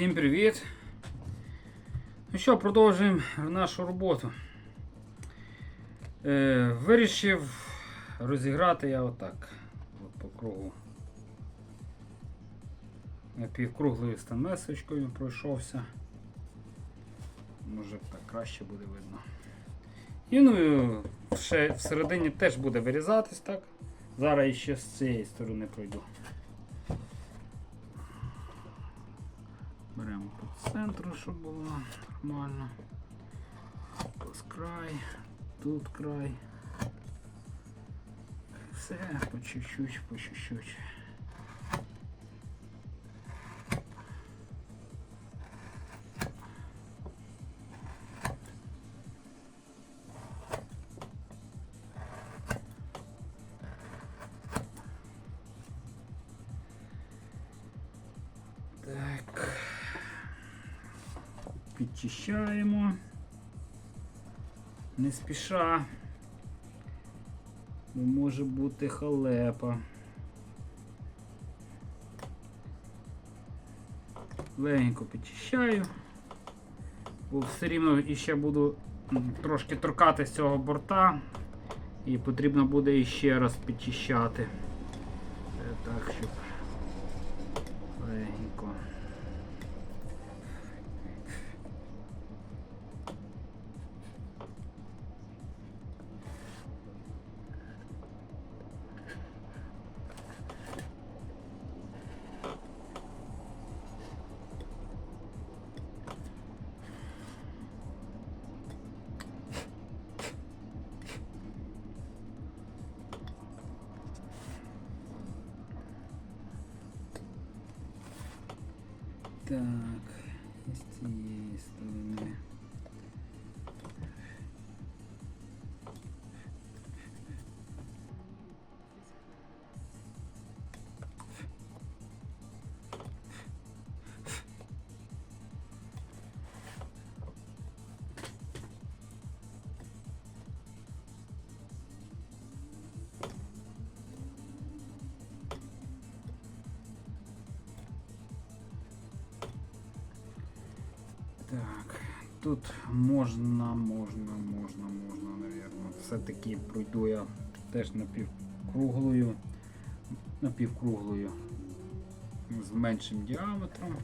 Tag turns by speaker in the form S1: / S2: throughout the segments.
S1: Всім привіт! Ну що, продовжуємо нашу роботу. Е, вирішив розіграти я отак. От по кругу. Напівкруглою станмесочкою пройшовся. Може так краще буде видно. І ну ще всередині теж буде вирізатись, так? Зараз ще з цієї сторони пройду. По центру, щоб було нормально. Ось край, тут край. Все, по чуть-чуть, по чуть-чуть. Підчищаємо. Не спіша. Бо може бути халепа. Легенько підчищаю. Бо все рівно іще буду трошки торкати з цього борта. І потрібно буде іще раз підчищати. Е, Так, щоб легенько. Так, з цієї сторони. Тут можна, можна, можна, можна, навірно. Все-таки пройду я теж напівкруглою, напівкруглою з меншим діаметром.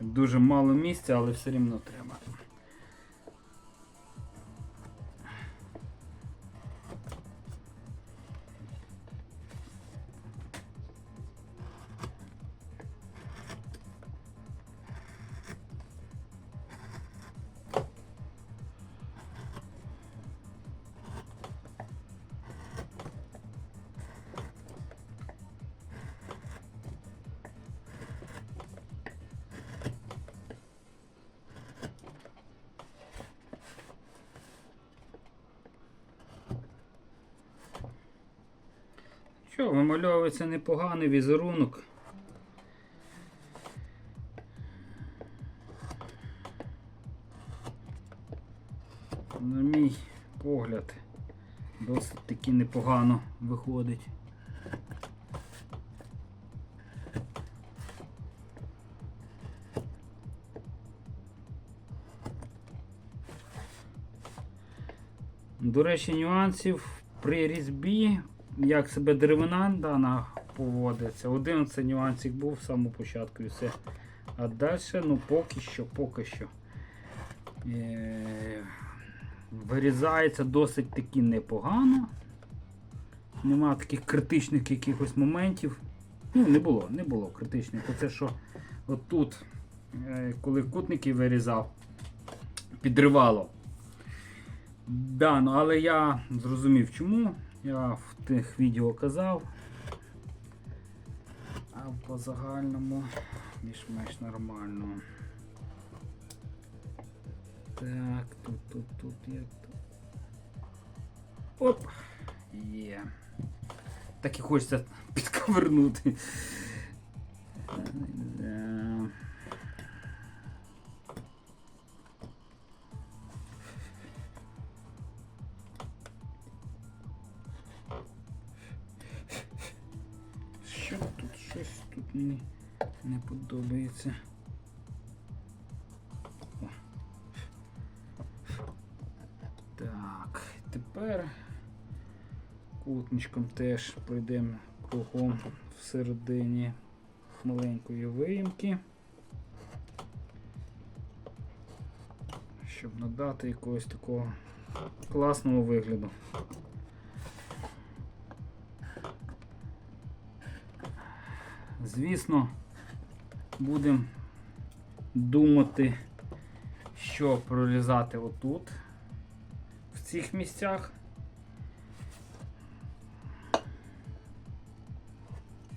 S1: Дуже мало місця, але все рівно треба. Що, вимальовується непоганий візерунок. На мій погляд, досить таки непогано виходить. До речі, нюансів при різьбі, як себе деревина дана поводиться. Один це нюансик був в самому початку і все. А далі, ну поки що, поки що. Е- вирізається досить таки непогано. Нема таких критичних якихось моментів. Ну, не було, не було критичних. Оце що отут, е, коли кутники вирізав, підривало. Да, ну, але я зрозумів чому. Я в тих відео казав. А по загальному більш-менш нормально. Так, тут, тут, тут, тут. Оп! Є. Так і хочеться підковернути. Мені не подобається. Так, тепер кутничком теж пройдемо кругом всередині маленької виїмки. Щоб надати якогось такого класного вигляду. Звісно, будемо думати, що прорізати отут, в цих місцях.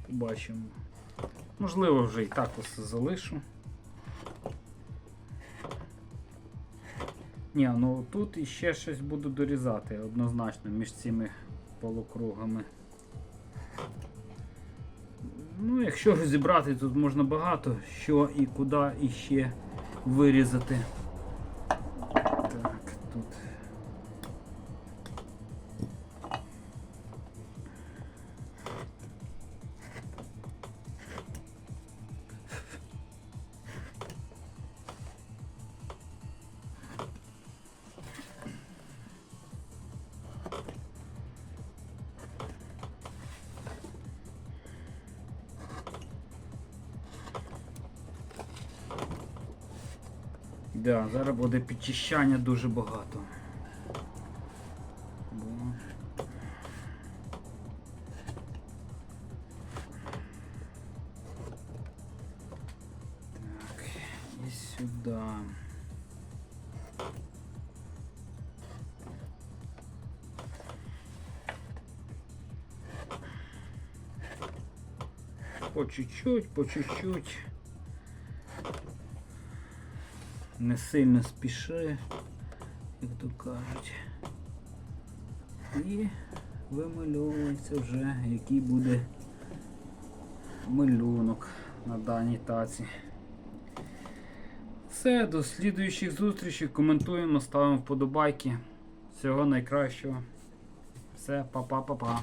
S1: Побачимо. Можливо, вже і так ось залишу. Ні, ну тут іще щось буду дорізати однозначно між цими полукругами. Ну, якщо розібрати, тут можна багато що і куди іще вирізати. Так, тут. Да, зараз буде підчищання дуже багато. Так, і сюди. По чуть-чуть, по чуть-чуть. Не сильно спіши, як то кажуть. І вимальовується вже, який буде малюнок на даній таці. Все, до слідуючих зустрічей. Коментуємо, ставимо вподобайки. Всього найкращого. Все, па-па-па-па.